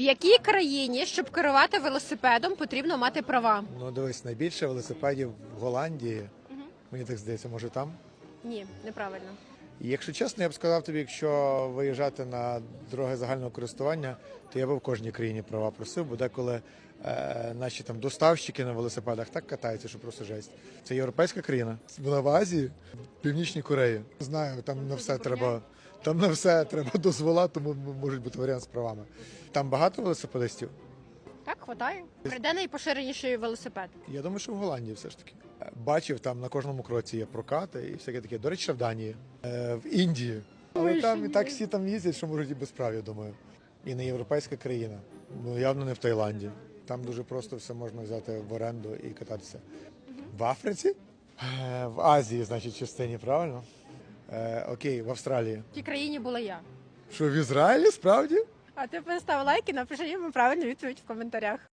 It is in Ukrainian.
В якій країні, щоб керувати велосипедом, потрібно мати права? Ну, дивись, найбільше велосипедів в Голландії. Мені так здається, може там. Ні, неправильно. І якщо чесно, я б сказав тобі, якщо виїжджати на дороги загального користування, то я би в кожній країні права просив, бо деколи е, наші там доставщики на велосипедах так катаються, що просто жесть. Це європейська країна. Вона в Азії, в Північній Кореї. Знаю, там на все треба. Там на все треба дозвола, тому можуть бути варіант з правами. Там багато велосипедистів. Хватає. Де найпоширеніший велосипед? Я думаю, що в Голландії все ж таки. Бачив, там на кожному кроці є прокати і всяке таке. До речі, в Данії, е, в Індії. Але там і так всі там їздять, що можуть і без прав, я думаю. І не європейська країна. Ну явно не в Таїланді. Там дуже просто все можна взяти в оренду і кататися. В Африці? Е, В Азії, значить, частині, правильно? Е, окей, в Австралії. В якій країні була я? Що в Ізраїлі, справді? А ти постав лайк і напиши йому правильну відповідь в коментарях.